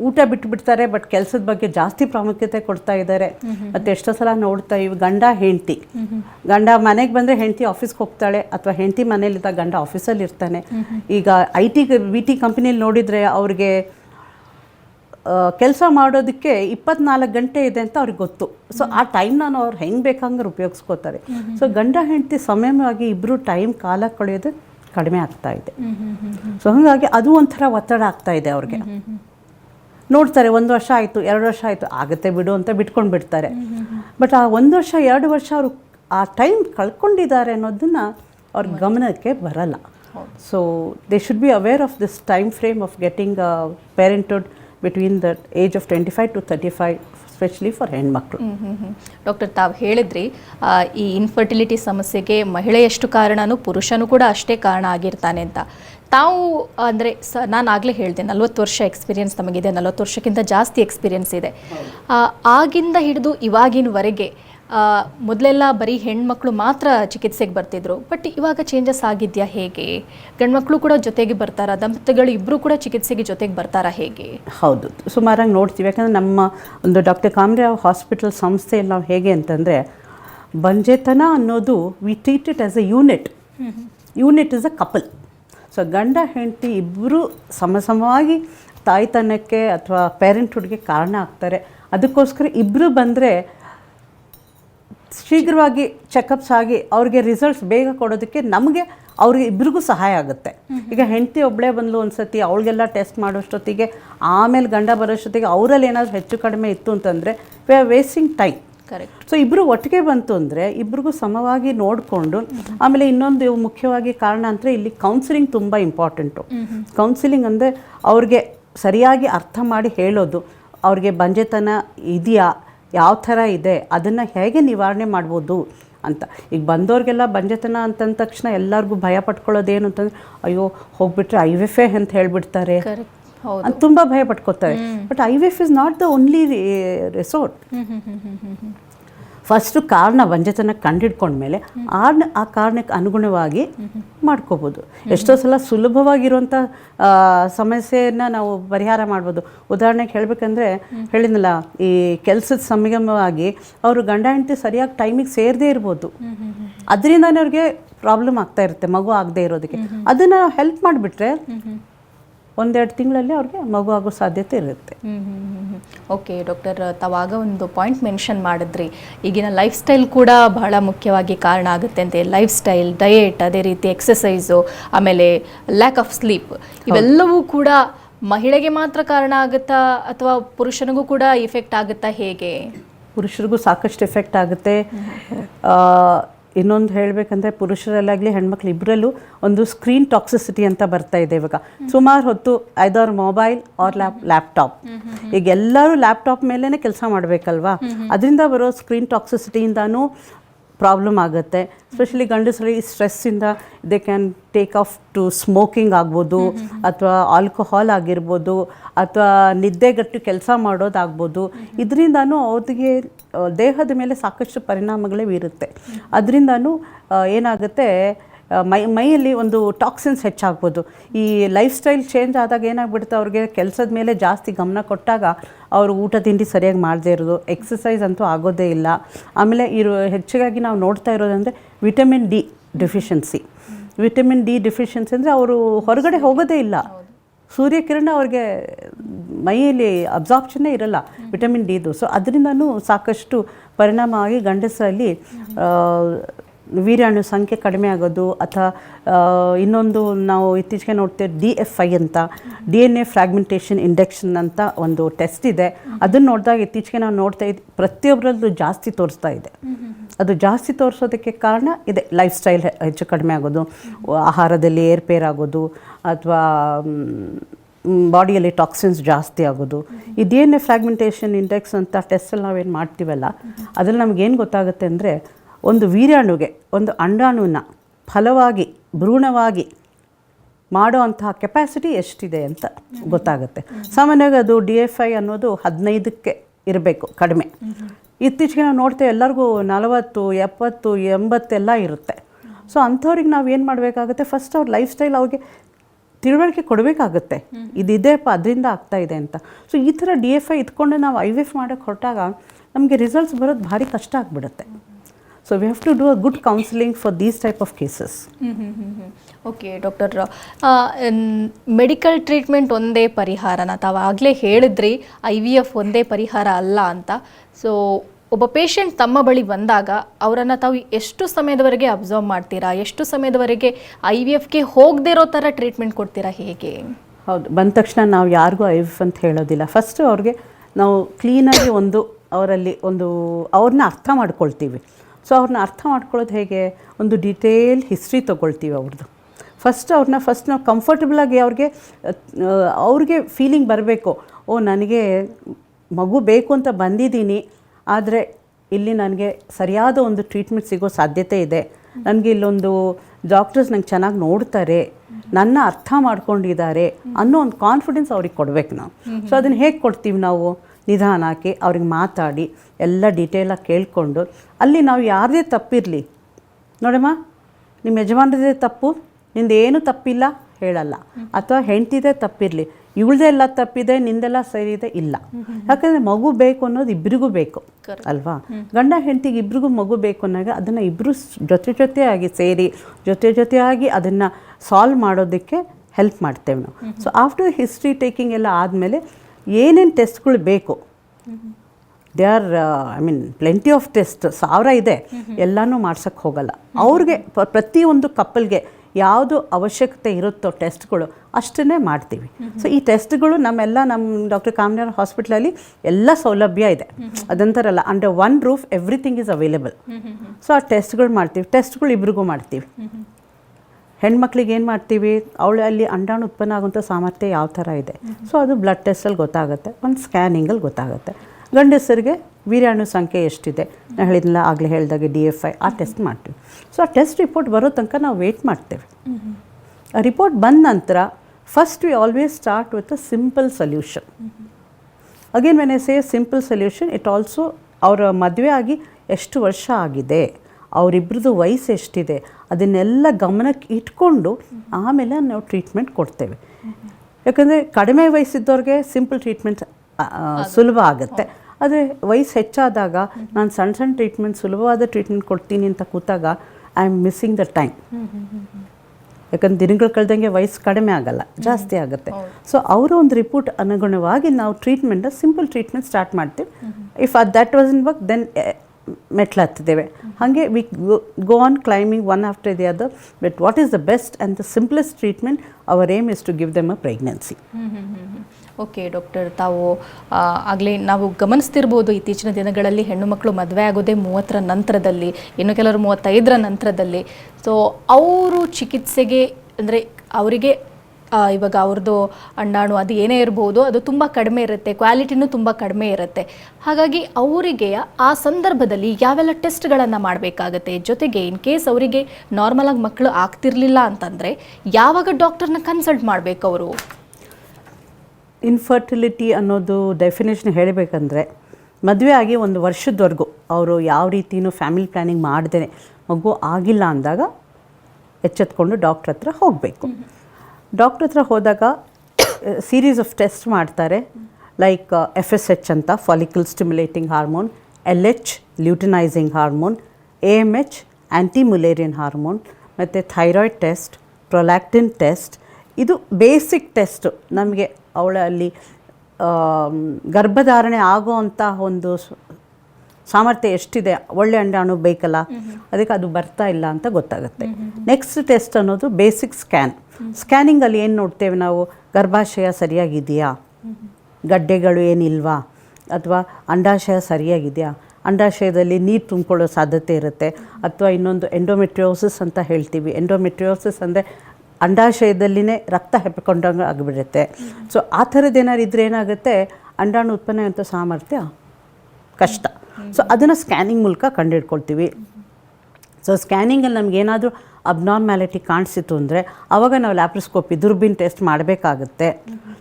ಊಟ ಬಿಟ್ಬಿಡ್ತಾರೆ ಬಟ್ ಕೆಲಸದ ಬಗ್ಗೆ ಜಾಸ್ತಿ ಪ್ರಾಮುಖ್ಯತೆ ಕೊಡ್ತಾ ಇದ್ದಾರೆ. ಮತ್ತೆ ಎಷ್ಟೋ ಸಲ ನೋಡ್ತಾ ಇವ್ ಗಂಡ ಹೆಂಡತಿ. ಗಂಡ ಮನೆಗೆ ಬಂದರೆ ಹೆಂಡತಿ ಆಫೀಸ್ಗೆ ಹೋಗ್ತಾಳೆ ಅಥವಾ ಹೆಂಡತಿ ಮನೇಲಿದ್ದಾಗ ಗಂಡ ಆಫೀಸಲ್ಲಿ ಇರ್ತಾನೆ. ಈಗ ಐ ಟಿ ಬಿ ಟಿ ಕಂಪ್ನಿಲಿ ನೋಡಿದ್ರೆ ಅವ್ರಿಗೆ ಕೆಲಸ ಮಾಡೋದಕ್ಕೆ ಇಪ್ಪತ್ನಾಲ್ಕು ಗಂಟೆ ಇದೆ ಅಂತ ಅವ್ರಿಗೆ ಗೊತ್ತು. ಸೊ ಆ ಟೈಮ್ನ ಅವ್ರು ಹೆಂಗೆ ಬೇಕಂದ್ರೆ ಉಪಯೋಗಿಸ್ಕೋತಾರೆ. ಸೊ ಗಂಡ ಹೆಂಡತಿ ಸಮಯವಾಗಿ ಇಬ್ಬರು ಟೈಮ್ ಕಾಲ ಕಳೆಯೋದು ಕಡಿಮೆ ಆಗ್ತಾ ಇದೆ. ಸೊ ಹಾಗಾಗಿ ಅದು ಒಂಥರ ಒತ್ತಡ ಆಗ್ತಾ ಇದೆ ಅವ್ರಿಗೆ. ನೋಡ್ತಾರೆ ಒಂದು ವರ್ಷ ಆಯಿತು ಎರಡು ವರ್ಷ ಆಯಿತು ಆಗುತ್ತೆ ಬಿಡು ಅಂತ ಬಿಟ್ಕೊಂಡು ಬಿಡ್ತಾರೆ. ಬಟ್ ಆ ಒಂದು ವರ್ಷ ಎರಡು ವರ್ಷ ಅವರು ಆ ಟೈಮ್ ಕಳ್ಕೊಂಡಿದ್ದಾರೆ ಅನ್ನೋದನ್ನು ಅವ್ರ ಗಮನಕ್ಕೆ ಬರಲ್ಲ. So they should be aware of this time frame of getting parenthood between the age of twenty five to thirty five specially for ಹೆಣ್ಮಕ್ಳು. ಡಾಕ್ಟರ್ ತಾವು ಹೇಳಿದ್ರಿ ಈ ಇನ್ಫರ್ಟಿಲಿಟಿ ಸಮಸ್ಯೆಗೆ ಮಹಿಳೆಯಷ್ಟು ಕಾರಣನೂ ಪುರುಷನೂ ಕೂಡ ಅಷ್ಟೇ ಕಾರಣ ಆಗಿರ್ತಾನೆ ಅಂತ. ತಾವು ಅಂದರೆ ಸ ನಾನು ಆಗಲೇ ಹೇಳಿದೆ ನಲವತ್ತು ವರ್ಷ ಎಕ್ಸ್ಪೀರಿಯನ್ಸ್ ನಮಗಿದೆ ನಲವತ್ತು ವರ್ಷಕ್ಕಿಂತ ಜಾಸ್ತಿ ಎಕ್ಸ್ಪೀರಿಯನ್ಸ್ ಇದೆ. ಆಗಿಂದ ಹಿಡಿದು ಇವಾಗಿನವರೆಗೆ ಮೊದಲೆಲ್ಲ ಬರೀ ಹೆಣ್ಮಕ್ಳು ಮಾತ್ರ ಚಿಕಿತ್ಸೆಗೆ ಬರ್ತಿದ್ರು. ಬಟ್ ಇವಾಗ ಚೇಂಜಸ್ ಆಗಿದೆಯಾ ಹೇಗೆ? ಗಂಡ್ಮಕ್ಳು ಕೂಡ ಜೊತೆಗೆ ಬರ್ತಾರಾ? ದಂಪತಿಗಳು ಇಬ್ಬರು ಕೂಡ ಚಿಕಿತ್ಸೆಗೆ ಜೊತೆಗೆ ಬರ್ತಾರಾ ಹೇಗೆ? ಹೌದು. ಸುಮಾರಾಗಿ ನೋಡ್ತೀವಿ. ಯಾಕಂದರೆ ನಮ್ಮ ಒಂದು ಡಾಕ್ಟರ್ ಕಾಮರಾವ್ ಹಾಸ್ಪಿಟಲ್ ಸಂಸ್ಥೆಯಲ್ಲಿ ನಾವು ಹೇಗೆ ಅಂತಂದರೆ ಬಂಜೆತನ ಅನ್ನೋದು we treat it as a unit unit is a couple so ಗಂಡ, ಹೆಂಡತಿ ಇಬ್ಬರೂ ಸಮಸಮವಾಗಿ ತಾಯ್ತನಕ್ಕೆ ಅಥವಾ ಪೇರೆಂಟ್ಹುಡ್ಗೆ ಕಾರಣ ಆಗ್ತಾರೆ. ಅದಕ್ಕೋಸ್ಕರ ಇಬ್ಬರು ಬಂದರೆ ಶೀಘ್ರವಾಗಿ ಚೆಕಪ್ಸ್ ಆಗಿ ಅವ್ರಿಗೆ ರಿಸಲ್ಟ್ಸ್ ಬೇಗ ಕೊಡೋದಕ್ಕೆ ನಮಗೆ ಅವ್ರಿಗೆ ಇಬ್ರಿಗೂ ಸಹಾಯ ಆಗುತ್ತೆ. ಈಗ ಹೆಂಡತಿ ಒಬ್ಬಳೇ ಬಂದ್ಲು ಒಂದ್ಸತಿ, ಅವಳಿಗೆಲ್ಲ ಟೆಸ್ಟ್ ಮಾಡೋಷ್ಟೊತ್ತಿಗೆ, ಆಮೇಲೆ ಗಂಡ ಬರೋಷ್ಟೊತ್ತಿಗೆ, ಅವರಲ್ಲಿ ಏನಾದರೂ ಹೆಚ್ಚು ಕಡಿಮೆ ಇತ್ತು ಅಂತಂದರೆ we are wasting time correct so ಇಬ್ಬರು ಒಟ್ಟಿಗೆ ಬಂತು ಅಂದರೆ ಇಬ್ರಿಗೂ ಸಮವಾಗಿ ನೋಡಿಕೊಂಡು ಆಮೇಲೆ ಇನ್ನೊಂದು ಮುಖ್ಯವಾಗಿ ಕಾರಣ ಅಂದರೆ ಇಲ್ಲಿ ಕೌನ್ಸಿಲಿಂಗ್ ತುಂಬ ಇಂಪಾರ್ಟೆಂಟು ಕೌನ್ಸಿಲಿಂಗ್ ಅಂದರೆ ಅವ್ರಿಗೆ ಸರಿಯಾಗಿ ಅರ್ಥ ಮಾಡಿ ಹೇಳೋದು ಅವ್ರಿಗೆ ಬಂಜೆತನ ಇದೆಯಾ ಯಾವ ಥರ ಇದೆ ಅದನ್ನು ಹೇಗೆ ನಿವಾರಣೆ ಮಾಡ್ಬೋದು ಅಂತ. ಈಗ ಬಂದವ್ರಿಗೆಲ್ಲ ಬಂಜೆತನ ಅಂತಂದ ತಕ್ಷಣ ಎಲ್ಲರಿಗೂ ಭಯ ಪಟ್ಕೊಳ್ಳೋದೇನು ಅಂತಂದ್ರೆ ಅಯ್ಯೋ ಹೋಗ್ಬಿಟ್ರೆ ಐ ಎಫ್ ಎ ಅಂತ ಹೇಳಿಬಿಡ್ತಾರೆ. ತುಂಬ ಭಯ ಪಟ್ಕೋತಾರೆ but I F is not the only resort first ಕಾರಣ ವಂಜತನ ಕಂಡಿಡ್ಕೊಂಡ್ಮೇಲೆ ಆ ಆ ಕಾರಣಕ್ಕೆ ಅನುಗುಣವಾಗಿ ಮಾಡ್ಕೋಬೋದು. ಎಷ್ಟೋ ಸಲ ಸುಲಭವಾಗಿರುವಂಥ ಸಮಸ್ಯೆಯನ್ನು ನಾವು ಪರಿಹಾರ ಮಾಡ್ಬೋದು. ಉದಾಹರಣೆಗೆ ಹೇಳಬೇಕಂದ್ರೆ ಹೇಳಿದ್ನಲ್ಲ ಈ ಕೆಲಸದ ಸಂಗಮವಾಗಿ ಅವರು ಗಂಡ ಹೆಂಡತಿ ಸರಿಯಾಗಿ ಟೈಮಿಗೆ ಸೇರದೇ ಇರ್ಬೋದು. ಅದರಿಂದನೇ ಅವ್ರಿಗೆ ಪ್ರಾಬ್ಲಮ್ ಆಗ್ತಾ ಇರುತ್ತೆ ಮಗು ಆಗದೆ ಇರೋದಕ್ಕೆ. ಅದನ್ನು ಹೆಲ್ಪ್ ಮಾಡಿಬಿಟ್ರೆ ಒಂದೆರಡು ತಿಂಗಳಲ್ಲಿ ಅವ್ರಿಗೆ ಮಗು ಆಗೋ ಸಾಧ್ಯತೆ ಇರುತ್ತೆ. ಓಕೆ ಡಾಕ್ಟರ್ ತಾವಾಗ ಒಂದು ಪಾಯಿಂಟ್ ಮೆನ್ಷನ್ ಮಾಡಿದ್ರಿ. ಈಗಿನ ಲೈಫ್ ಸ್ಟೈಲ್ ಕೂಡ ಬಹಳ ಮುಖ್ಯವಾಗಿ ಕಾರಣ ಆಗುತ್ತೆ ಅಂತೆ. ಲೈಫ್ ಸ್ಟೈಲ್ ಡಯೆಟ್ ಅದೇ ರೀತಿ ಎಕ್ಸಸೈಸು ಆಮೇಲೆ ಲ್ಯಾಕ್ ಆಫ್ ಸ್ಲೀಪ್ ಇವೆಲ್ಲವೂ ಕೂಡ ಮಹಿಳೆಗೆ ಮಾತ್ರ ಕಾರಣ ಆಗುತ್ತಾ ಅಥವಾ ಪುರುಷನಿಗೂ ಕೂಡ ಇಫೆಕ್ಟ್ ಆಗುತ್ತಾ ಹೇಗೆ? ಪುರುಷರಿಗೂ ಸಾಕಷ್ಟು ಎಫೆಕ್ಟ್ ಆಗುತ್ತೆ. ಇನ್ನೊಂದು ಹೇಳಬೇಕಂದ್ರೆ ಪುರುಷರಲ್ಲಾಗಲಿ ಹೆಣ್ಮಕ್ಳು ಇಬ್ಬರಲ್ಲೂ ಒಂದು ಸ್ಕ್ರೀನ್ ಟಾಕ್ಸಿಸಿಟಿ ಅಂತ ಬರ್ತಾ ಇದೆ ಇವಾಗ. ಸುಮಾರು ಹೊತ್ತು either mobile or lap laptop ಈಗ ಎಲ್ಲರೂ ಲ್ಯಾಪ್ಟಾಪ್ ಮೇಲೇ ಕೆಲಸ ಮಾಡಬೇಕಲ್ವಾ? ಅದರಿಂದ ಬರೋ ಸ್ಕ್ರೀನ್ ಟಾಕ್ಸಿಸಿಟಿಯಿಂದನೂ ಪ್ರಾಬ್ಲಮ್ ಆಗುತ್ತೆ. ಸ್ಪೆಷಲಿ ಗಂಡಸರಿಗೆ ಸ್ಟ್ರೆಸ್ಸಿಂದ they can take off to smoking ಆಗ್ಬೋದು, ಅಥವಾ ಆಲ್ಕೋಹಾಲ್ ಆಗಿರ್ಬೋದು, ಅಥವಾ ನಿದ್ದೆಗಟ್ಟು ಕೆಲಸ ಮಾಡೋದಾಗ್ಬೋದು. ಇದರಿಂದನೂ ಅವ್ರಿಗೆ ದೇಹದ ಮೇಲೆ ಸಾಕಷ್ಟು ಪರಿಣಾಮಗಳೇ ಬೀರುತ್ತೆ. ಅದರಿಂದನೂ ಏನಾಗುತ್ತೆ ಮೈ, ಮೈಯಲ್ಲಿ ಒಂದು ಟಾಕ್ಸಿನ್ಸ್ ಹೆಚ್ಚಾಗ್ಬೋದು. ಈ ಲೈಫ್ ಸ್ಟೈಲ್ ಚೇಂಜ್ ಆದಾಗ ಏನಾಗ್ಬಿಡುತ್ತೆ, ಅವ್ರಿಗೆ ಕೆಲಸದ ಮೇಲೆ ಜಾಸ್ತಿ ಗಮನ ಕೊಟ್ಟಾಗ ಅವರು ಊಟ, ತಿಂಡಿ ಸರಿಯಾಗಿ ಮಾಡದೇ ಇರೋದು, ಎಕ್ಸಸೈಸ್ ಅಂತೂ ಆಗೋದೇ ಇಲ್ಲ. ಆಮೇಲೆ ಇರು, ಹೆಚ್ಚಿಗಾಗಿ ನಾವು ನೋಡ್ತಾ ಇರೋದಂದರೆ vitamin D deficiency. Vitamin D deficiency ಅಂದರೆ ಅವರು ಹೊರಗಡೆ ಹೋಗೋದೇ ಇಲ್ಲ. ಸೂರ್ಯಕಿರಣ ಅವ್ರಿಗೆ ಮೈಯಲ್ಲಿ ಅಬ್ಸಾರ್ಪ್ಷನ್ನೇ ಇರಲ್ಲ ವಿಟಮಿನ್ ಡಿದು ಸೊ ಅದರಿಂದನೂ ಸಾಕಷ್ಟು ಪರಿಣಾಮ ಆಗಿ ಗಂಡಸರಲ್ಲಿ ವೀರ್ಯಾಣು ಸಂಖ್ಯೆ ಕಡಿಮೆ ಆಗೋದು, ಅಥವಾ ಇನ್ನೊಂದು ನಾವು ಇತ್ತೀಚೆಗೆ ನೋಡ್ತೇವೆ ಡಿ ಎಫ್ ಐ ಅಂತ, D N A fragmentation induction ಅಂತ ಒಂದು ಟೆಸ್ಟ್ ಇದೆ. ಅದನ್ನು ನೋಡಿದಾಗ ಇತ್ತೀಚೆಗೆ ನಾವು ನೋಡ್ತಾ ಇದ್ದು ಪ್ರತಿಯೊಬ್ಬರಲ್ಲೂ ಜಾಸ್ತಿ ತೋರಿಸ್ತಾ ಇದೆ. ಅದು ಜಾಸ್ತಿ ತೋರಿಸೋದಕ್ಕೆ ಕಾರಣ ಇದೆ. ಲೈಫ್ ಸ್ಟೈಲ್ ಹೆಚ್ಚು ಕಡಿಮೆ ಆಗೋದು, ಆಹಾರದಲ್ಲಿ ಏರ್ಪೇರ್ ಆಗೋದು, ಅಥವಾ ಬಾಡಿಯಲ್ಲಿ ಟಾಕ್ಸಿನ್ಸ್ ಜಾಸ್ತಿ ಆಗೋದು. ಇದೇನೇ ಫ್ರಾಗ್ಮೆಂಟೇಷನ್ ಇಂಡೆಕ್ಸ್ ಅಂತ ಟೆಸ್ಟಲ್ಲಿ ನಾವೇನು ಮಾಡ್ತೀವಲ್ಲ, ಅದರಲ್ಲಿ ನಮಗೇನು ಗೊತ್ತಾಗುತ್ತೆ ಅಂದರೆ, ಒಂದು ವೀರ್ಯಾಣುಗೆ, ಒಂದು ಅಂಡಾಣುನ ಫಲವಾಗಿ, ಭ್ರೂಣವಾಗಿ ಮಾಡೋ ಅಂತಹ ಕೆಪಾಸಿಟಿ ಎಷ್ಟಿದೆ ಅಂತ ಗೊತ್ತಾಗುತ್ತೆ. ಸಾಮಾನ್ಯವಾಗಿ ಅದು ಡಿ ಎಫ್ ಐ ಅನ್ನೋದು ಹದಿನೈದಕ್ಕೆ ಇರಬೇಕು ಕಡಿಮೆ. ಇತ್ತೀಚೆಗೆ ನಾವು ನೋಡ್ತೇವೆ ಎಲ್ಲರಿಗೂ ನಲವತ್ತು, ಎಪ್ಪತ್ತು, ಎಂಬತ್ತೆಲ್ಲ ಇರುತ್ತೆ. ಸೊ ಅಂಥವ್ರಿಗೆ ನಾವು ಏನು ಮಾಡಬೇಕಾಗುತ್ತೆ? ಫಸ್ಟ್ ಅವ್ರ ಲೈಫ್ ಸ್ಟೈಲ್ ಅವ್ರಿಗೆ ತಿಳುವಳಿಕೆ ಕೊಡಬೇಕಾಗುತ್ತೆ. ಇದಿದೆಪ್ಪ ಅದರಿಂದ ಆಗ್ತಾ ಇದೆ ಅಂತ. ಸೊ ಈ ಥರ ಡಿ ಎಫ್ ಐ ಇದ್ಕೊಂಡು ನಾವು ಐ ವಿ ಎಫ್ ಮಾಡೋಕ್ಕೆ ಹೊರಟಾಗ ನಮಗೆ ರಿಸಲ್ಟ್ಸ್ ಬರೋದು ಭಾರಿ ಕಷ್ಟ ಆಗಿಬಿಡುತ್ತೆ. So we have to do a good counselling for these type of cases okay doctor medical treatment ಒಂದೇ ಪರಿಹಾರನ. ತಾವು ಆಗಲೇ ಹೇಳಿದ್ರಿ ಐ ವಿ ಎಫ್ ಒಂದೇ ಪರಿಹಾರ ಅಲ್ಲ ಅಂತ. ಸೊ ಒಬ್ಬ ಪೇಷಂಟ್ ತಮ್ಮ ಬಳಿ ಬಂದಾಗ ಅವರನ್ನು ತಾವು ಎಷ್ಟು ಸಮಯದವರೆಗೆ ಅಬ್ಸರ್ವ್ ಮಾಡ್ತೀರಾ? ಎಷ್ಟು ಸಮಯದವರೆಗೆ ಐ ವಿ ಎಫ್ಗೆ ಹೋಗದೇ ಇರೋ ಥರ ಟ್ರೀಟ್ಮೆಂಟ್ ಕೊಡ್ತೀರಾ ಹೇಗೆ? ಹೌದು ಬಂದ ತಕ್ಷಣ ನಾವು ಯಾರಿಗೂ ಐ ಎಫ್ ಅಂತ ಹೇಳೋದಿಲ್ಲ. ಫಸ್ಟು ಅವ್ರಿಗೆ ನಾವು ಕ್ಲೀನಾಗಿ ಒಂದು ಅವರಲ್ಲಿ ಒಂದು ಅವ್ರನ್ನ ಅರ್ಥ ಮಾಡ್ಕೊಳ್ತೀವಿ. ಸೊ ಅವ್ರನ್ನ ಅರ್ಥ ಮಾಡ್ಕೊಳ್ಳೋದು ಹೇಗೆ? ಒಂದು ಡಿಟೇಲ್ ಹಿಸ್ಟ್ರಿ ತೊಗೊಳ್ತೀವಿ ಅವ್ರದ್ದು ಫಸ್ಟ್ ಅವ್ರನ್ನ ಫಸ್ಟ್ ನಾವು ಕಂಫರ್ಟಬಲಾಗಿ ಅವ್ರಿಗೆ ಅವ್ರಿಗೆ ಫೀಲಿಂಗ್ ಬರಬೇಕು. ಓ, ನನಗೆ ಮಗು ಬೇಕು ಅಂತ ಬಂದಿದ್ದೀನಿ, ಆದರೆ ಇಲ್ಲಿ ನನಗೆ ಸರಿಯಾದ ಒಂದು ಟ್ರೀಟ್ಮೆಂಟ್ ಸಿಗೋ ಸಾಧ್ಯತೆ ಇದೆ. ನನಗೆ ಇಲ್ಲೊಂದು ಡಾಕ್ಟರ್ಸ್ ನಂಗೆ ಚೆನ್ನಾಗಿ ನೋಡ್ತಾರೆ, ನನ್ನ ಅರ್ಥ ಮಾಡ್ಕೊಂಡಿದ್ದಾರೆ ಅನ್ನೋ ಒಂದು ಕಾನ್ಫಿಡೆನ್ಸ್ ಅವ್ರಿಗೆ ಕೊಡ್ಬೇಕು ನಾವು. ಸೊ ಅದನ್ನು ಹೇಗೆ ಕೊಡ್ತೀವಿ ನಾವು? ನಿಧಾನಕ್ಕೆ ಅವ್ರಿಗೆ ಮಾತಾಡಿ ಎಲ್ಲ ಡೀಟೇಲಾಗಿ ಕೇಳಿಕೊಂಡು ಅಲ್ಲಿ ನಾವು ಯಾರದೇ ತಪ್ಪಿರಲಿ. ನೋಡಮ್ಮ ನಿಮ್ಮ ಯಜಮಾನ್ರದೇ ತಪ್ಪು ನಿಂದ ಏನು ತಪ್ಪಿಲ್ಲ ಹೇಳಲ್ಲ. ಅಥವಾ ಹೆಂಡ್ತಿದೇ ತಪ್ಪಿರಲಿ. ಇವಳದೇ ಎಲ್ಲ ತಪ್ಪಿದೆ ನಿಂದೆಲ್ಲ ಸರಿ ಇದೆ ಇಲ್ಲ. ಯಾಕಂದರೆ ಮಗು ಬೇಕು ಅನ್ನೋದು ಇಬ್ಬರಿಗೂ ಬೇಕು ಅಲ್ವಾ? ಗಂಡ ಹೆಂಡತಿಗೆ ಇಬ್ರಿಗೂ ಮಗು ಬೇಕು ಅಂದಾಗ ಅದನ್ನು ಇಬ್ಬರು ಜೊತೆ ಜೊತೆಯಾಗಿ ಸೇರಿ ಜೊತೆ ಜೊತೆಯಾಗಿ ಅದನ್ನು ಸಾಲ್ವ್ ಮಾಡೋದಕ್ಕೆ ಹೆಲ್ಪ್ ಮಾಡ್ತೇವೆ ನಾವು. ಸೊ ಆಫ್ಟರ್ ಹಿಸ್ಟ್ರಿ ಟೇಕಿಂಗ್ ಎಲ್ಲ ಆದಮೇಲೆ ಏನೇನು ಟೆಸ್ಟ್ಗಳು ಬೇಕು? They are I mean plenty of test ಸಾವಿರ ಇದೆ. ಎಲ್ಲನೂ ಮಾಡ್ಸೋಕ್ಕೆ ಹೋಗಲ್ಲ. ಅವ್ರಿಗೆ ಪ್ರತಿಯೊಂದು ಕಪ್ಪಲ್ಗೆ ಯಾವುದು ಅವಶ್ಯಕತೆ ಇರುತ್ತೋ ಟೆಸ್ಟ್ಗಳು ಅಷ್ಟನ್ನೇ ಮಾಡ್ತೀವಿ. ಸೊ ಈ ಟೆಸ್ಟ್ಗಳು ನಮ್ಮೆಲ್ಲ ನಮ್ಮ ಡಾಕ್ಟರ್ ಕಾಮನಾರ್ ಹಾಸ್ಪಿಟ್ಲಲ್ಲಿ ಎಲ್ಲ ಸೌಲಭ್ಯ ಇದೆ. ಅದಂತಾರಲ್ಲ under one roof everything is available so ಆ ಟೆಸ್ಟ್ಗಳು ಮಾಡ್ತೀವಿ. ಟೆಸ್ಟ್ಗಳು ಇಬ್ರಿಗೂ ಮಾಡ್ತೀವಿ. ಹೆಣ್ಮಕ್ಳಿಗೆ ಏನು ಮಾಡ್ತೀವಿ? ಅವಳು ಅಲ್ಲಿ ಅಂಡಾಣು ಉತ್ಪನ್ನ ಆಗುವಂಥ ಸಾಮರ್ಥ್ಯ ಯಾವ ಥರ ಇದೆ? ಸೊ ಅದು ಬ್ಲಡ್ ಟೆಸ್ಟಲ್ಲಿ ಗೊತ್ತಾಗುತ್ತೆ. ಒಂದು ಸ್ಕ್ಯಾನಿಂಗಲ್ಲಿ ಗೊತ್ತಾಗುತ್ತೆ. ಗಂಡಸರಿಗೆ ವೀರ್ಯಾಣು ಸಂಖ್ಯೆ ಎಷ್ಟಿದೆ? ನಾನು ಹೇಳಿದ್ನಲ್ಲ, ಆಗಲೇ ಹೇಳಿದಾಗೆ ಡಿ ಎಫ್ ಐ ಆ ಟೆಸ್ಟ್ ಮಾಡ್ತೀವಿ. ಸೊ ಆ ಟೆಸ್ಟ್ ರಿಪೋರ್ಟ್ ಬರೋ ತನಕ ನಾವು ವೆಯ್ಟ್ ಮಾಡ್ತೇವೆ. ಆ ರಿಪೋರ್ಟ್ ಬಂದ ನಂತರ first we always start with a simple solution again when I say simple solution it also ಅವರ ಮದುವೆ ಆಗಿ ಎಷ್ಟು ವರ್ಷ ಆಗಿದೆ? ಅವರಿಬ್ರದ್ದು ವಯಸ್ಸು ಎಷ್ಟಿದೆ, ಅದನ್ನೆಲ್ಲ ಗಮನಕ್ಕೆ ಇಟ್ಕೊಂಡು ಆಮೇಲೆ ನಾವು ಟ್ರೀಟ್ಮೆಂಟ್ ಕೊಡ್ತೇವೆ. ಯಾಕಂದರೆ ಕಡಿಮೆ ವಯಸ್ಸಿದ್ದವ್ರಿಗೆ ಸಿಂಪಲ್ ಟ್ರೀಟ್ಮೆಂಟ್ ಸುಲಭ ಆಗುತ್ತೆ. ಆದರೆ ವಯಸ್ಸು ಹೆಚ್ಚಾದಾಗ ನಾನು ಸಣ್ಣ ಸಣ್ಣ ಟ್ರೀಟ್ಮೆಂಟ್ ಸುಲಭವಾದ ಟ್ರೀಟ್ಮೆಂಟ್ ಕೊಡ್ತೀನಿ ಅಂತ ಕೂತಾಗ I am missing the time ಯಾಕಂದ್ರೆ ದಿನಗಳು ಕಳೆದಂಗೆ ವಯಸ್ಸು ಕಡಿಮೆ ಆಗಲ್ಲ, ಜಾಸ್ತಿ ಆಗುತ್ತೆ. ಸೊ ಅವರ ಒಂದು ರಿಪೋರ್ಟ್ ಅನುಗುಣವಾಗಿ ನಾವು ಟ್ರೀಟ್ಮೆಂಟ್ ಸಿಂಪಲ್ ಟ್ರೀಟ್ಮೆಂಟ್ ಸ್ಟಾರ್ಟ್ ಮಾಡ್ತೀವಿ. ಇಫ್ ಅದು that was in work then ಮೆಟ್ಲು ಹತ್ತಿದ್ದೇವೆ ಹಾಗೆ we go on climbing one after the other but what is the best and the simplest treatment our aim is to give them a pregnancy okay doctor ತಾವು ಆಗಲೇ ನಾವು ಗಮನಿಸ್ತಿರ್ಬೋದು ಇತ್ತೀಚಿನ ದಿನಗಳಲ್ಲಿ ಹೆಣ್ಣು ಮಕ್ಕಳು ಮದುವೆ ಆಗೋದೇ ಮೂವತ್ತರ ನಂತರದಲ್ಲಿ, ಇನ್ನು ಕೆಲವರು ಮೂವತ್ತೈದರ ನಂತರದಲ್ಲಿ. ಸೊ ಅವರು ಚಿಕಿತ್ಸೆಗೆ, ಅಂದರೆ ಅವರಿಗೆ ಇವಾಗ ಅವ್ರದ್ದು ಅಣ್ಣಾಣು ಅದು ಏನೇ ಇರ್ಬೋದು, ಅದು ತುಂಬ ಕಡಿಮೆ ಇರುತ್ತೆ ಕ್ವಾಲಿಟಿನೂ ತುಂಬ ಕಡಿಮೆ ಇರುತ್ತೆ. ಹಾಗಾಗಿ ಅವರಿಗೆ ಆ ಸಂದರ್ಭದಲ್ಲಿ ಯಾವೆಲ್ಲ ಟೆಸ್ಟ್ಗಳನ್ನು ಮಾಡಬೇಕಾಗತ್ತೆ? ಜೊತೆಗೆ ಇನ್ ಕೇಸ್ ಅವರಿಗೆ ನಾರ್ಮಲಾಗಿ ಮಕ್ಕಳು ಆಗ್ತಿರ್ಲಿಲ್ಲ ಅಂತಂದರೆ ಯಾವಾಗ ಡಾಕ್ಟರ್ನ ಕನ್ಸಲ್ಟ್ ಮಾಡಬೇಕು ಅವರು? ಇನ್ಫರ್ಟಿಲಿಟಿ ಅನ್ನೋದು ಡೆಫಿನೇಷನ್ ಹೇಳಬೇಕಂದ್ರೆ ಮದುವೆ ಆಗಿ ಒಂದು ವರ್ಷದವರೆಗೂ ಅವರು ಯಾವ ರೀತಿಯೂ ಫ್ಯಾಮಿಲಿ ಪ್ಲ್ಯಾನಿಂಗ್ ಮಾಡ್ದೇ ಮಗು ಆಗಿಲ್ಲ ಅಂದಾಗ ಎಚ್ಚೆತ್ಕೊಂಡು ಡಾಕ್ಟ್ರ್ ಹತ್ರ ಹೋಗಬೇಕು. ಡಾಕ್ಟ್ರ್ ಹತ್ರ ಹೋದಾಗ ಸೀರೀಸ್ ಆಫ್ ಟೆಸ್ಟ್ ಮಾಡ್ತಾರೆ. ಲೈಕ್ ಎಫ್ ಎಸ್ ಎಚ್ ಅಂತ follicle stimulating hormone L H luteinizing hormone A M H antimullerian hormone ಮತ್ತು ಥೈರಾಯ್ಡ್ ಟೆಸ್ಟ್ ಪ್ರೊಲ್ಯಾಕ್ಟಿನ್ ಟೆಸ್ಟ್ ಇದು ಬೇಸಿಕ್ ಟೆಸ್ಟು ನಮಗೆ ಅವಳಲ್ಲಿ ಗರ್ಭಧಾರಣೆ ಆಗೋ ಅಂಥ ಒಂದು ಸಾಮರ್ಥ್ಯ ಎಷ್ಟಿದೆ, ಒಳ್ಳೆ ಅಂಡಾಣು ಬೇಕಲ್ಲ? ಅದಕ್ಕೆ ಅದು ಬರ್ತಾ ಇಲ್ಲ ಅಂತ ಗೊತ್ತಾಗುತ್ತೆ. ನೆಕ್ಸ್ಟ್ ಟೆಸ್ಟ್ ಅನ್ನೋದು ಬೇಸಿಕ್ ಸ್ಕ್ಯಾನ್ ಸ್ಕ್ಯಾನಿಂಗಲ್ಲಿ ಏನು ನೋಡ್ತೇವೆ ನಾವು? ಗರ್ಭಾಶಯ ಸರಿಯಾಗಿದೆಯಾ? ಗಡ್ಡೆಗಳು ಏನಿಲ್ವಾ? ಅಥವಾ ಅಂಡಾಶಯ ಸರಿಯಾಗಿದೆಯಾ? ಅಂಡಾಶಯದಲ್ಲಿ ನೀರು ತುಂಬಿಕೊಳ್ಳೋ ಸಾಧ್ಯತೆ ಇರುತ್ತೆ. ಅಥವಾ ಇನ್ನೊಂದು ಎಂಡೋಮೆಟ್ರಿಯೋಸಿಸ್ ಅಂತ ಹೇಳ್ತೀವಿ. ಎಂಡೋಮೆಟ್ರಿಯೋಸಿಸ್ ಅಂದರೆ ಅಂಡಾಶಯದಲ್ಲಿನೇ ರಕ್ತ ಹೆಪ್ಪಿಕೊಂಡಂಗೆ ಆಗಿಬಿಡುತ್ತೆ. ಸೊ ಆ ಥರದ್ದು ಏನಾದ್ರು ಇದ್ರೆ ಏನಾಗುತ್ತೆ? ಅಂಡಾಣು ಉತ್ಪನ್ನ ಅಂತ ಸಾಮರ್ಥ್ಯ ಕಷ್ಟ. ಸೊ ಅದನ್ನು ಸ್ಕ್ಯಾನಿಂಗ್ ಮೂಲಕ ಕಂಡುಹಿಡ್ಕೊಳ್ತೀವಿ. ಸೊ ಸ್ಕ್ಯಾನಿಂಗಲ್ಲಿ ನಮಗೇನಾದರೂ ಏನಾದರೂ ಅಬ್ನಾರ್ಮ್ಯಾಲಿಟಿ ಕಾಣಿಸಿತು ಅಂದರೆ ಆವಾಗ ನಾವು ಲ್ಯಾಪ್ರೋಸ್ಕೋಪಿ ದುರ್ಬೀನ್ ಟೆಸ್ಟ್ ಮಾಡಬೇಕಾಗುತ್ತೆ.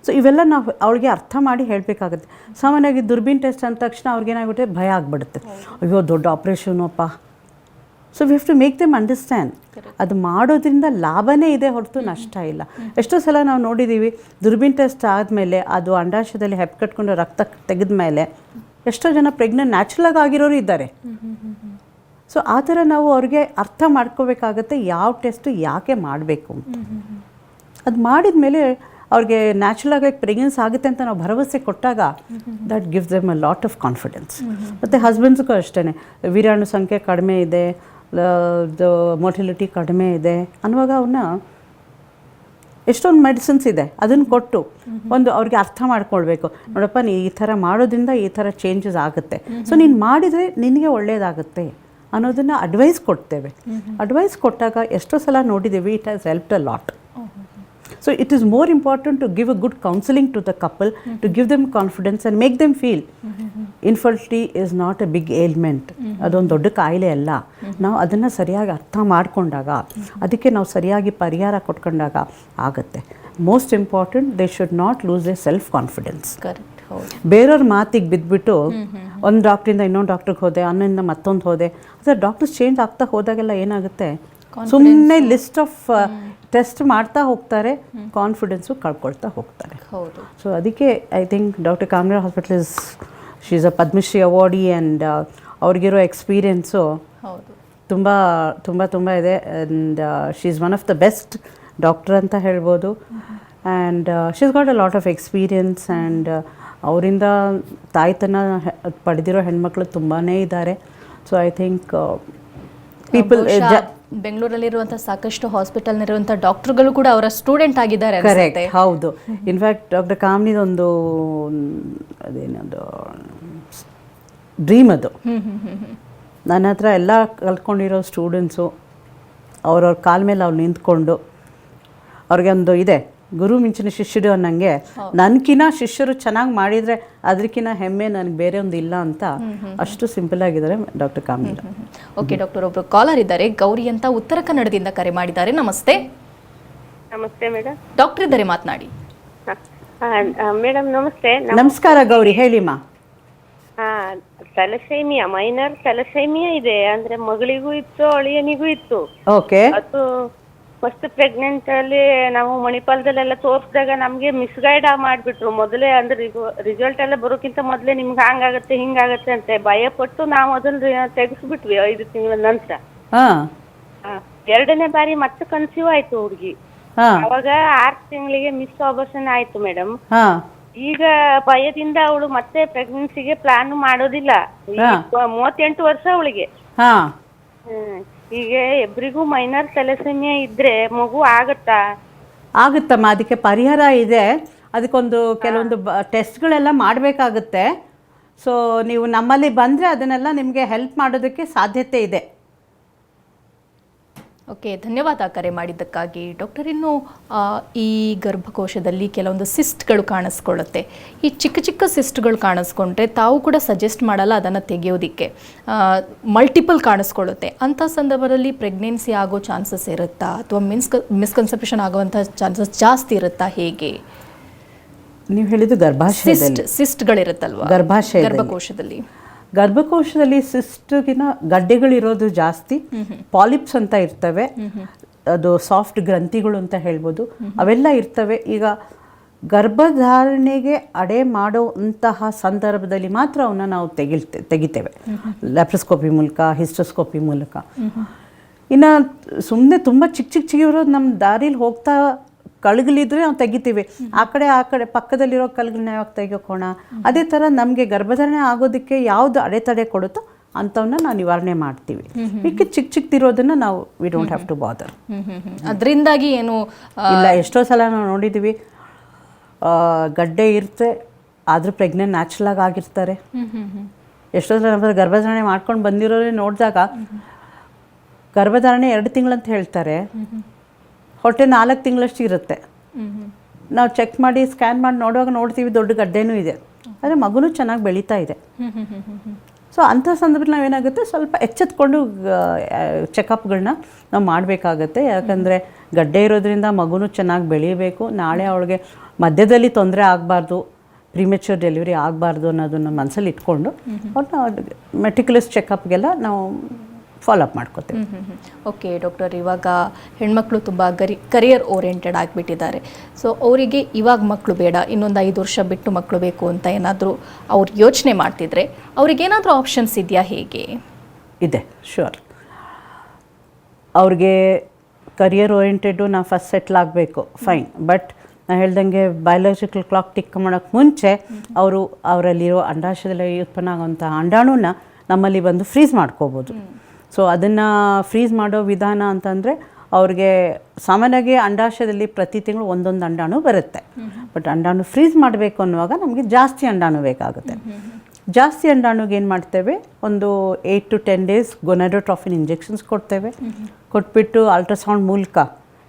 ಸೊ ಇವೆಲ್ಲ ನಾವು ಅವಳಿಗೆ ಅರ್ಥ ಮಾಡಿ ಹೇಳಬೇಕಾಗುತ್ತೆ. ಸಾಮಾನ್ಯವಾಗಿ ದುರ್ಬೀನ್ ಟೆಸ್ಟ್ ಅಂದ ತಕ್ಷಣ ಅವ್ರಿಗೇನಾಗುತ್ತೆ ಭಯ ಆಗಿಬಿಡುತ್ತೆ. ಅಯ್ಯೋ ದೊಡ್ಡ ಆಪ್ರೇಷನು ಅಪ್ಪ. So we have to make them understand ಅದು ಮಾಡೋದ್ರಿಂದ ಲಾಭನೇ ಇದೆ ಹೊರತು ನಷ್ಟ ಇಲ್ಲ. ಎಷ್ಟೋ ಸಲ ನಾವು ನೋಡಿದ್ದೀವಿ ದುರ್ಬೀನ್ ಟೆಸ್ಟ್ ಆದಮೇಲೆ ಅದು ಅಂಡಾಶಯದಲ್ಲಿ ಹೆಪ್ಪು ರಕ್ತ ತೆಗೆದ ಮೇಲೆ ಎಷ್ಟೋ ಜನ ಪ್ರೆಗ್ನೆಂಟ್ ನ್ಯಾಚುರಲಾಗಿ ಆಗಿರೋರು ಇದ್ದಾರೆ. ಸೊ ಆ ಥರ ನಾವು ಅವ್ರಿಗೆ ಅರ್ಥ ಮಾಡ್ಕೋಬೇಕಾಗತ್ತೆ ಯಾವ ಟೆಸ್ಟು ಯಾಕೆ ಮಾಡಬೇಕು ಅಂತ. ಅದು ಮಾಡಿದ ಮೇಲೆ ಅವ್ರಿಗೆ ನ್ಯಾಚುರಲಾಗಿ ಪ್ರೆಗ್ನೆನ್ಸ್ ಆಗುತ್ತೆ ಅಂತ ನಾವು ಭರವಸೆ ಕೊಟ್ಟಾಗ that gives them a lot of confidence ಮತ್ತು ಹಸ್ಬೆಂಡ್ಸ್ಗೂ ಅಷ್ಟೇ ವೀರಾಣು ಸಂಖ್ಯೆ ಕಡಿಮೆ ಇದೆ ಮೊಟಿಲಿಟಿ ಕಡಿಮೆ ಇದೆ ಅನ್ನುವಾಗ ಅವನ್ನ ಎಷ್ಟೊಂದು ಮೆಡಿಸಿನ್ಸ್ ಇದೆ ಅದನ್ನು ಕೊಟ್ಟು ಒಂದು ಅವ್ರಿಗೆ ಅರ್ಥ ಮಾಡ್ಕೊಳ್ಬೇಕು. ನೋಡಪ್ಪ ನೀ ಈ ಥರ ಮಾಡೋದ್ರಿಂದ ಈ ಥರ ಚೇಂಜಸ್ ಆಗುತ್ತೆ. ಸೊ ನೀನು ಮಾಡಿದರೆ ನಿನಗೆ ಒಳ್ಳೆಯದಾಗುತ್ತೆ ಅನ್ನೋದನ್ನು ಅಡ್ವೈಸ್ ಕೊಡ್ತೇವೆ. ಅಡ್ವೈಸ್ ಕೊಟ್ಟಾಗ ಎಷ್ಟೋ ಸಲ ನೋಡಿದ್ದೀವಿ it has help a lot So it is more important to give a good counseling to the couple, to give them confidence and make them feel infertility is not a big ailment. ಅದೊಂದು ದೊಡ್ಡ ಕಾಯಿಲೆ ಅಲ್ಲ. ನಾವು ಅದನ್ನು ಸರಿಯಾಗಿ ಅರ್ಥ ಮಾಡಿಕೊಂಡಾಗ ಅದಕ್ಕೆ ನಾವು ಸರಿಯಾಗಿ ಪರಿಹಾರ ಕೊಟ್ಕೊಂಡಾಗ ಆಗುತ್ತೆ. Most important they should not lose a self confidence ಬೇರೆಯವ್ರ ಮಾತಿಗೆ ಬಿದ್ದುಬಿಟ್ಟು ಒಂದು ಡಾಕ್ಟ್ರಿಂದ ಇನ್ನೊಂದು ಡಾಕ್ಟ್ರಿಗೆ ಹೋದೆ ಅನ್ನದಿಂದ ಮತ್ತೊಂದು ಹೋದೆ ಅದೇ ಡಾಕ್ಟರ್ಸ್ ಚೇಂಜ್ ಆಗ್ತಾ ಹೋದಾಗೆಲ್ಲ ಏನಾಗುತ್ತೆ? ಸುಮ್ಮನೆ ಲಿಸ್ಟ್ ಆಫ್ ಟೆಸ್ಟ್ ಮಾಡ್ತಾ ಹೋಗ್ತಾರೆ ಕಾನ್ಫಿಡೆನ್ಸು ಕಳ್ಕೊಳ್ತಾ ಹೋಗ್ತಾರೆ. ಹೌದು. ಸೊ ಅದಕ್ಕೆ I think doctor Kamra hospital is she's is a Padmashri awardee and ಅವ್ರಿಗಿರೋ experience ಹೌದು. ತುಂಬ ತುಂಬ ತುಂಬ ಇದೆ. And she is one of the best doctor ಅಂತ ಹೇಳ್ಬೋದು. And she is got a lot of experience and ಅವರಿಂದ ತಾಯ್ತನ ಪಡೆದಿರೋ ಹೆಣ್ಮಕ್ಳು ತುಂಬಾ ಇದ್ದಾರೆ. ಸೊ ಐ ಥಿಂಕ್ ಪೀಪಲ್ ಬಹುಶಃ ಬೆಂಗಳೂರಲ್ಲಿರುವಂತಹ ಸಾಕಷ್ಟು ಹಾಸ್ಪಿಟಲ್ನಿರುವಂತಹ ಡಾಕ್ಟರ್ಗಳು ಕೂಡ ಅವರ ಸ್ಟೂಡೆಂಟ್ ಆಗಿದ್ದಾರೆ ಕರೆಕ್ಟ್. ಹೌದು. ಇನ್ಫ್ಯಾಕ್ಟ್ ಡಾಕ್ಟರ್ ಕಾಮ್ನಿದೊಂದು ಅದೇನದು ಡ್ರೀಮ್ ಅದು. ನನ್ನ ಹತ್ರ ಎಲ್ಲ ಕಲ್ತ್ಕೊಂಡಿರೋ ಸ್ಟೂಡೆಂಟ್ಸು ಅವ್ರವ್ರ ಕಾಲ ಮೇಲೆ ಅವ್ರು ನಿಂತ್ಕೊಂಡು ಅವ್ರಿಗೆ ಒಂದು ಇದೆ ಗುರು ಮಿಂಚಿನ ಶಿಷ್ಯರು ಅನ್ನಂಗೆ ನನ್ಕಿನ್ನ ಶಿಷ್ಯರು ಚೆನ್ನಾಗಿ ಮಾಡಿದ್ರೆ ಅದಕ್ಕಿಂತ ಹೆಮ್ಮೆ ನನಗೆ ಬೇರೆ ಒಂದು ಇಲ್ಲ ಅಂತ ಅಷ್ಟು ಸಿಂಪಲ್ ಆಗಿದ್ದಾರೆ ಡಾಕ್ಟರ್ ಕಾಮಿಲ್. ಓಕೆ ಡಾಕ್ಟರ್ ಒಬ್ರು ಕಾಲರ್ ಇದ್ದಾರೆ. ಗೌರಿ ಅಂತ ಉತ್ತರ ಕನ್ನಡದಿಂದ ಕರೆ ಮಾಡಿದ್ದಾರೆ. ನಮಸ್ತೆ. ನಮಸ್ತೆ ಮೇಡಮ್ ಡಾಕ್ಟರ್ ಇದ್ದಾರೆ ಮಾತನಾಡಿ. ಮೇಡಮ್ ನಮಸ್ತೆ. ನಮಸ್ಕಾರ ಗೌರಿ ಹೇಳಿಮಾ ತಲಸೈಮಿಯಾ ಮೈನರ್ ತಲಸೈಮಿಯಾ ಇದೆ. ಅಂದ್ರೆ ಮಗಳಿಗೂ ಇತ್ತು ಅಳಿಯನಿಗೂ ಇತ್ತು. ಓಕೆ ಅದು ಫಸ್ಟ್ ಪ್ರೆಗ್ನೆಂಟ್ ಅಲ್ಲಿ ನಾವು ಮಣಿಪಾಲದಲ್ಲೆಲ್ಲ ತೋರಿಸಿದಾಗ ನಮಗೆ ಮಿಸ್ಗೈಡ್ ಮಾಡಿಬಿಟ್ರು. ಮೊದಲೇ ಅಂದ್ರೆ ರಿಸಲ್ಟ್ ಎಲ್ಲ ಬರೋಕ್ಕಿಂತ ಮೊದಲೇ ನಿಮ್ಗೆ ಹಾಗಾಗತ್ತೆ ಹಿಂಗಾಗತ್ತೆ ಅಂತ. ಭಯ ಪಟ್ಟು ನಾವು ಅದನ್ನು ತೆಗೆಸ್ಬಿಟ್ವಿ ಐದು ತಿಂಗಳ ನಂತರ. ಹಾಂ. ಎರಡನೇ ಬಾರಿ ಮತ್ತೆ ಕನ್ಸೀವ್ ಆಯ್ತು ಹುಡುಗಿ. ಹಾಂ. ಅವಾಗ ಆರ್ ತಿಂಗಳಿಗೆ ಮಿಸ್ ಆಪರೇಷನ್ ಆಯ್ತು ಮೇಡಮ್ ಹಾಂ. ಈಗ ಭಯದಿಂದ ಅವಳು ಮತ್ತೆ ಪ್ರೆಗ್ನೆನ್ಸಿಗೆ ಪ್ಲಾನ್ ಮಾಡೋದಿಲ್ಲ. ಈಗ ಮೂವತ್ತೆಂಟು ವರ್ಷ ಅವಳಿಗೆ. ಹಾಂ. ಈಗ ಎಬ್ರಿಗೂ ಮೈನರ್ ತಲೆಸೆಮಿಯಾ ಇದ್ರೆ ಮಗು ಆಗುತ್ತಾ? ಆಗುತ್ತಮ್ಮ ಅದಕ್ಕೆ ಪರಿಹಾರ ಇದೆ. ಅದಕ್ಕೊಂದು ಕೆಲವೊಂದು ಬ ಟೆಸ್ಟ್ಗಳೆಲ್ಲ ಮಾಡಬೇಕಾಗುತ್ತೆ. ಸೊ ನೀವು ನಮ್ಮಲ್ಲಿ ಬಂದರೆ ಅದನ್ನೆಲ್ಲ ನಿಮಗೆ ಹೆಲ್ಪ್ ಮಾಡೋದಕ್ಕೆ ಸಾಧ್ಯತೆ ಇದೆ. ಓಕೆ ಧನ್ಯವಾದ ಕರೆ ಮಾಡಿದ್ದಕ್ಕಾಗಿ. ಡಾಕ್ಟರ್ ಇನ್ನು ಈ ಗರ್ಭಕೋಶದಲ್ಲಿ ಕೆಲವೊಂದು ಸಿಸ್ಟ್ಗಳು ಕಾಣಿಸ್ಕೊಳ್ಳುತ್ತೆ. ಈ ಚಿಕ್ಕ ಚಿಕ್ಕ ಸಿಸ್ಟ್ಗಳು ಕಾಣಿಸ್ಕೊಂಡ್ರೆ ತಾವು ಕೂಡ ಸಜೆಸ್ಟ್ ಮಾಡಲ್ಲ ಅದನ್ನು ತೆಗೆಯೋದಿಕ್ಕೆ. ಮಲ್ಟಿಪಲ್ ಕಾಣಿಸ್ಕೊಳ್ಳುತ್ತೆ. ಅಂಥ ಸಂದರ್ಭದಲ್ಲಿ ಪ್ರೆಗ್ನೆನ್ಸಿ ಆಗೋ ಚಾನ್ಸಸ್ ಇರುತ್ತಾ? ಅಥವಾ ಮಿನ್ಸ್ ಮಿಸ್ಕನ್ಸೆಪ್ಷನ್ ಆಗುವಂಥ ಚಾನ್ಸಸ್ ಜಾಸ್ತಿ ಇರುತ್ತಾ? ಹೇಗೆ? ನೀವು ಹೇಳಿದ್ದು ಗರ್ಭಾಶಯ ಸಿಸ್ಟ್ ಸಿಸ್ಟ್ಗಳಿರುತ್ತಲ್ವಾ? ಗರ್ಭಾಶಯ ಗರ್ಭಕೋಶದಲ್ಲಿ. ಗರ್ಭಕೋಶದಲ್ಲಿ ಸಿಸ್ಟ್ಗಿನ ಗಡ್ಡೆಗಳಿರೋದು ಜಾಸ್ತಿ ಪಾಲಿಪ್ಸ್ ಅಂತ ಇರ್ತವೆ. ಅದು ಸಾಫ್ಟ್ ಗ್ರಂಥಿಗಳು ಅಂತ ಹೇಳ್ಬೋದು. ಅವೆಲ್ಲ ಇರ್ತವೆ. ಈಗ ಗರ್ಭಧಾರಣೆಗೆ ಅಡೆ ಮಾಡುವಂತಹ ಸಂದರ್ಭದಲ್ಲಿ ಮಾತ್ರ ಅವನ್ನ ನಾವು ತೆಗಿಲ್ತೆ ತೆಗಿತೇವೆ. ಲ್ಯಾಪ್ರೋಸ್ಕೋಪಿ ಮೂಲಕ ಹಿಸ್ಟೋಸ್ಕೋಪಿ ಮೂಲಕ. ಇನ್ನು ಸುಮ್ಮನೆ ತುಂಬ ಚಿಕ್ಕ ಚಿಕ್ಕ ಚಿಗಿರೋದು ನಮ್ಮ ದಾರಿಲಿ ಹೋಗ್ತಾ ಕಳಗಲಿದ್ರೆ ನಾವು ತೆಗಿತೀವಿ. ಆ ಕಡೆ ಆ ಕಡೆ ಪಕ್ಕದಲ್ಲಿರೋ ಕಲ್ಗಳನ್ನ ಯಾವಾಗ ತೆಗಿಯೋಕೋಣ? ಅದೇ ಥರ ನಮಗೆ ಗರ್ಭಧಾರಣೆ ಆಗೋದಕ್ಕೆ ಯಾವುದು ಅಡೆತಡೆ ಕೊಡುತ್ತೋ ಅಂಥವನ್ನ ನಾವು ನಿವಾರಣೆ ಮಾಡ್ತೀವಿ. ಮಿಕ್ಕಿ ಚಿಕ್ಕ ಚಿಕ್ಕದಿರೋದನ್ನ ನಾವು we don't have to bother ಅದರಿಂದಾಗಿ ಏನು ಇಲ್ಲ ಎಷ್ಟೋ ಸಲ ನಾವು ನೋಡಿದ್ದೀವಿ ಗಡ್ಡೆ ಇರುತ್ತೆ ಆದರೂ ಪ್ರೆಗ್ನೆಂಟ್ ನ್ಯಾಚುರಲಾಗಿ ಆಗಿರ್ತಾರೆ. ಎಷ್ಟೋ ಸಲ ನಮ್ಮ ಗರ್ಭಧಾರಣೆ ಮಾಡ್ಕೊಂಡು ಬಂದಿರೋರೇ ನೋಡಿದಾಗ ಗರ್ಭಧಾರಣೆ ಎರಡು ತಿಂಗಳಂತ ಹೇಳ್ತಾರೆ. ಹೊಟ್ಟೆ ನಾಲ್ಕು ತಿಂಗಳಷ್ಟು ಇರುತ್ತೆ. ನಾವು ಚೆಕ್ ಮಾಡಿ ಸ್ಕ್ಯಾನ್ ಮಾಡಿ ನೋಡುವಾಗ ನೋಡ್ತೀವಿ ದೊಡ್ಡ ಗಡ್ಡೆನೂ ಇದೆ. ಆದರೆ ಮಗುನೂ ಚೆನ್ನಾಗಿ ಬೆಳೀತಾ ಇದೆ. ಸೊ ಅಂಥ ಸಂದರ್ಭದಲ್ಲಿ ನಾವೇನಾಗುತ್ತೆ ಸ್ವಲ್ಪ ಎಚ್ಚೆತ್ಕೊಂಡು ಚೆಕಪ್ಗಳನ್ನ ನಾವು ಮಾಡಬೇಕಾಗತ್ತೆ. ಯಾಕಂದರೆ ಗಡ್ಡೆ ಇರೋದ್ರಿಂದ ಮಗುನೂ ಚೆನ್ನಾಗಿ ಬೆಳೀಬೇಕು. ನಾಳೆ ಅವಳಿಗೆ ಮಧ್ಯದಲ್ಲಿ ತೊಂದರೆ ಆಗಬಾರ್ದು ಪ್ರಿಮೆಚ್ಯೂರ್ ಡೆಲಿವರಿ ಆಗಬಾರ್ದು ಅನ್ನೋದನ್ನು ಮನಸ್ಸಲ್ಲಿ ಇಟ್ಕೊಂಡು ಅವ್ರನ್ನ ಮೆಟಿಕ್ಯುಲಸ್ ಚೆಕಪ್ಗೆಲ್ಲ ನಾವು ಫಾಲೋಅಪ್ ಮಾಡ್ಕೋತೀವಿ. ಓಕೆ ಡಾಕ್ಟರ್ ಇವಾಗ ಹೆಣ್ಮಕ್ಳು ತುಂಬ ಗರಿ ಕರಿಯರ್ ಓರಿಯೆಂಟೆಡ್ ಆಗಿಬಿಟ್ಟಿದ್ದಾರೆ. ಸೊ ಅವರಿಗೆ ಇವಾಗ ಮಕ್ಕಳು ಬೇಡ ಇನ್ನೊಂದು ಐದು ವರ್ಷ ಬಿಟ್ಟು ಮಕ್ಕಳು ಬೇಕು ಅಂತ ಏನಾದರೂ ಅವ್ರು ಯೋಚನೆ ಮಾಡ್ತಿದ್ರೆ ಅವ್ರಿಗೇನಾದರೂ ಆಪ್ಷನ್ಸ್ ಇದೆಯಾ ಹೇಗೆ? ಇದೆ ಶ್ಯೂರ್ ಅವ್ರಿಗೆ ಕರಿಯರ್ ಓರಿಯೆಂಟೆಡು ನಾ ಫಸ್ಟ್ ಸೆಟ್ಲ್ ಆಗಬೇಕು ಫೈನ್ ಬಟ್ ನಾನು ಹೇಳ್ದಂಗೆ ಬಯಾಲಜಿಕಲ್ ಕ್ಲಾಕ್ ಟಿಕ್ ಮಾಡೋಕ್ಕೆ ಮುಂಚೆ ಅವರು ಅವರಲ್ಲಿರೋ ಅಂಡಾಶಯದಲ್ಲಿ ಉತ್ಪನ್ನ ಆಗುವಂಥ ಅಂಡಾಣುನ ನಮ್ಮಲ್ಲಿ ಬಂದು ಫ್ರೀಸ್ ಮಾಡ್ಕೋಬೋದು. ಸೊ ಅದನ್ನು ಫ್ರೀಸ್ ಮಾಡೋ ವಿಧಾನ ಅಂತಂದರೆ ಅವ್ರಿಗೆ ಸಾಮಾನ್ಯವಾಗಿ ಅಂಡಾಶಯದಲ್ಲಿ ಪ್ರತಿ ತಿಂಗಳು ಒಂದೊಂದು ಅಂಡಾಣು ಬರುತ್ತೆ. ಬಟ್ ಅಂಡಾಣು ಫ್ರೀಸ್ ಮಾಡಬೇಕು ಅನ್ನುವಾಗ ನಮಗೆ ಜಾಸ್ತಿ ಅಂಡಾಣು ಬೇಕಾಗುತ್ತೆ. ಜಾಸ್ತಿ ಅಂಡಾಣುಗೆ ಏನು ಮಾಡ್ತೇವೆ? ಒಂದು eight to ten days gonadotropin injections ಕೊಡ್ತೇವೆ. ಕೊಟ್ಬಿಟ್ಟು ಅಲ್ಟ್ರಾಸೌಂಡ್ ಮೂಲಕ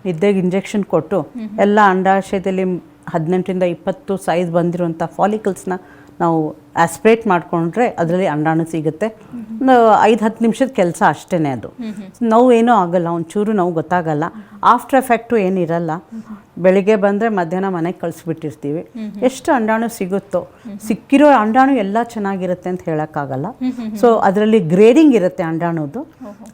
ನಿದ್ದೆಗೆ ಇಂಜೆಕ್ಷನ್ ಕೊಟ್ಟು ಎಲ್ಲ ಅಂಡಾಶಯದಲ್ಲಿ ಹದಿನೆಂಟರಿಂದ ಇಪ್ಪತ್ತು ಸೈಜ್ ಬಂದಿರುವಂಥ ಫಾಲಿಕಲ್ಸ್ನ ನಾವು ಆಸ್ಪ್ರೇಟ್ ಮಾಡಿಕೊಂಡ್ರೆ ಅದರಲ್ಲಿ ಅಂಡಾಣು ಸಿಗುತ್ತೆ. ಐದು, ಹತ್ತು ನಿಮಿಷದ ಕೆಲಸ ಅಷ್ಟೇ ಅದು. ನೋವು ಏನೂ ಆಗಲ್ಲ, ಒಂಚೂರು ನೋವು ಗೊತ್ತಾಗಲ್ಲ. ಆಫ್ಟರ್ ಎಫೆಕ್ಟು ಏನಿರಲ್ಲ ಬೆಳಿಗ್ಗೆ ಬಂದರೆ ಮಧ್ಯಾಹ್ನ ಮನೆಗೆ ಕಳಿಸ್ಬಿಟ್ಟಿರ್ತೀವಿ. ಎಷ್ಟು ಅಂಡಾಣು ಸಿಗುತ್ತೋ, ಸಿಕ್ಕಿರೋ ಅಂಡಾಣು ಎಲ್ಲ ಚೆನ್ನಾಗಿರುತ್ತೆ ಅಂತ ಹೇಳೋಕ್ಕಾಗಲ್ಲ. ಸೊ ಅದರಲ್ಲಿ ಗ್ರೇಡಿಂಗ್ ಇರುತ್ತೆ ಅಂಡಾಣುದು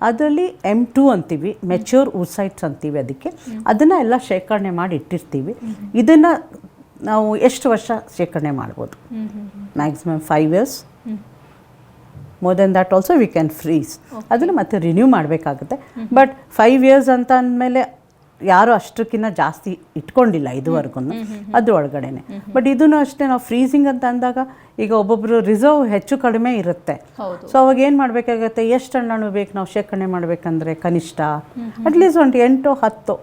ಅದರಲ್ಲಿ ಎಂ ಟು ಅಂತೀವಿ ಮೆಚ್ಯೂರ್ ಊಸೈಟ್ಸ್ ಅಂತೀವಿ ಅದಕ್ಕೆ. ಅದನ್ನು ಎಲ್ಲ ಶೇಖರಣೆ ಮಾಡಿ ಇಟ್ಟಿರ್ತೀವಿ. ಇದನ್ನು ನಾವು ಎಷ್ಟು ವರ್ಷ ಶೇಖರಣೆ ಮಾಡ್ಬೋದು? Maximum five years more than that also we can freeze ಅದನ್ನು ಮತ್ತೆ ರಿನ್ಯೂ ಮಾಡಬೇಕಾಗುತ್ತೆ. ಬಟ್ ಫೈವ್ ಇಯರ್ಸ್ ಅಂತ ಅಂದಮೇಲೆ ಯಾರು ಅಷ್ಟಕ್ಕಿಂತ ಜಾಸ್ತಿ ಇಟ್ಕೊಂಡಿಲ್ಲ ಇದುವರೆಗೂ ಅದ್ರ ಒಳಗಡೆನೆ. ಬಟ್ ಇದನ್ನು ಅಷ್ಟೇ ನಾವು ಫ್ರೀಸಿಂಗ್ ಅಂತ ಅಂದಾಗ ಈಗ ಒಬ್ಬೊಬ್ಬರು ರಿಸರ್ವ್ ಹೆಚ್ಚು ಕಡಿಮೆ ಇರುತ್ತೆ. ಸೊ ಅವಾಗ ಏನು ಮಾಡಬೇಕಾಗತ್ತೆ? ಎಷ್ಟು ಹಣ್ಣು ಬೇಕು ನಾವು ಶೇಖರಣೆ ಮಾಡಬೇಕಂದ್ರೆ ಕನಿಷ್ಠ? ಅಟ್ಲೀಸ್ಟ್ ಒಂದು ಎಂಟು ಹತ್ತು.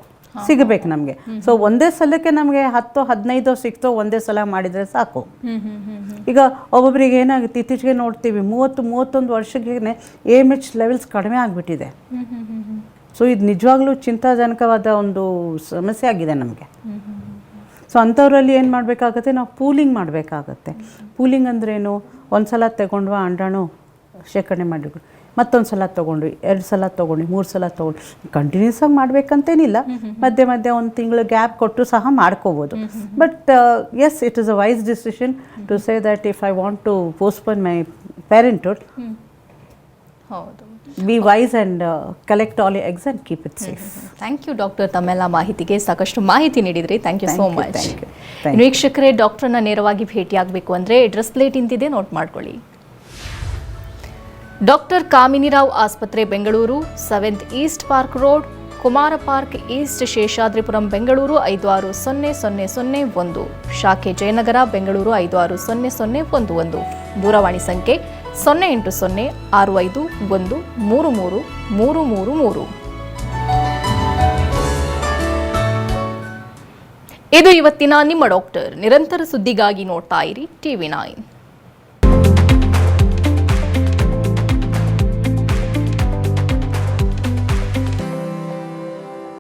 ಸಿಗಬೇಕು ನಮಗೆ. ಸೊ ಒಂದೇ ಸಲಕ್ಕೆ ನಮಗೆ ಹತ್ತು ಹದಿನೈದು ಸಿಕ್ತೋ ಒಂದೇ ಸಲ ಮಾಡಿದರೆ ಸಾಕು. ಈಗ ಒಬ್ಬೊಬ್ಬರಿಗೆ ಏನಾಗುತ್ತೆ ಇತ್ತೀಚೆಗೆ ನೋಡ್ತೀವಿ ಮೂವತ್ತು ಮೂವತ್ತೊಂದು ವರ್ಷಕ್ಕೆ ಎಂ ಎಚ್ ಲೆವೆಲ್ಸ್ ಕಡಿಮೆ ಆಗಿಬಿಟ್ಟಿದೆ. ಸೊ ಇದು ನಿಜವಾಗ್ಲೂ ಚಿಂತಾಜನಕವಾದ ಒಂದು ಸಮಸ್ಯೆ ಆಗಿದೆ ನಮಗೆ. ಸೊ ಅಂಥವ್ರಲ್ಲಿ ಏನು ಮಾಡಬೇಕಾಗತ್ತೆ ನಾವು ಪೂಲಿಂಗ್ ಮಾಡಬೇಕಾಗತ್ತೆ. ಪೂಲಿಂಗ್ ಅಂದ್ರೇನು ಒಂದು ಸಲ ತಗೊಂಡ್ವಾ ಅಂಡಾಣು ಶೇಖರಣೆ ಮಾಡಿ ಮತ್ತೊಂದು ಸಲ ತೊಗೊಂಡ್ವಿ ಎರಡು ಸಲ ತೊಗೊಂಡ್ವಿ ಮೂರು ಸಲ ತೊಗೊಂಡ್ವಿ. ಕಂಟಿನ್ಯೂಸ್ ಆಗಿ ಮಾಡಬೇಕಂತೇನಿಲ್ಲ. ಮಧ್ಯೆ ಮಧ್ಯೆ ಒಂದು ತಿಂಗಳು ಗ್ಯಾಪ್ ಕೊಟ್ಟು ಸಹ ಮಾಡ್ಕೋಬೋದು. But yes it is a wise decision to say that if I want to postpone my parenthood ಹೌದು. Be wise and collect all eggs and keep it safe thank you doctor ತಮ್ಮೆಲ್ಲ ಮಾಹಿತಿಗೆ ಸಾಕಷ್ಟು ಮಾಹಿತಿ ನೀಡಿದ್ರಿ. Thank you so much ವೀಕ್ಷಕರೇ ಡಾಕ್ಟರ್ನ ನೇರವಾಗಿ ಭೇಟಿಯಾಗಬೇಕು ಅಂದರೆ ಡ್ರೆಸ್ ಪ್ಲೇಟ್ ಇಂತಿದೆ ನೋಟ್ ಮಾಡ್ಕೊಳ್ಳಿ. ಡಾಕ್ಟರ್ ಕಾಮಿನಿರಾವ್ ಆಸ್ಪತ್ರೆ Bengaluru seventh east park road Kumara park east Seshadripuram Bengaluru ಐದು ಆರು ಸೊನ್ನೆ ಸೊನ್ನೆ ಸೊನ್ನೆ ಒಂದು. ಶಾಖೆ ಜಯನಗರ ಬೆಂಗಳೂರು ಐದು ಆರು ಸೊನ್ನೆ ಸೊನ್ನೆ ಒಂದು ಒಂದು. ದೂರವಾಣಿ ಸಂಖ್ಯೆ ಸೊನ್ನೆ ಎಂಟು ಸೊನ್ನೆ ಆರು ಐದು ಒಂದು ಮೂರು ಮೂರು ಮೂರು ಮೂರು ಮೂರು. ಇದು ಇವತ್ತಿನ ನಿಮ್ಮ ಡಾಕ್ಟರ್. ನಿರಂತರ ಸುದ್ದಿಗಾಗಿ ನೋಡ್ತಾ ಇರಿ ಟಿವಿ ನೈನ್.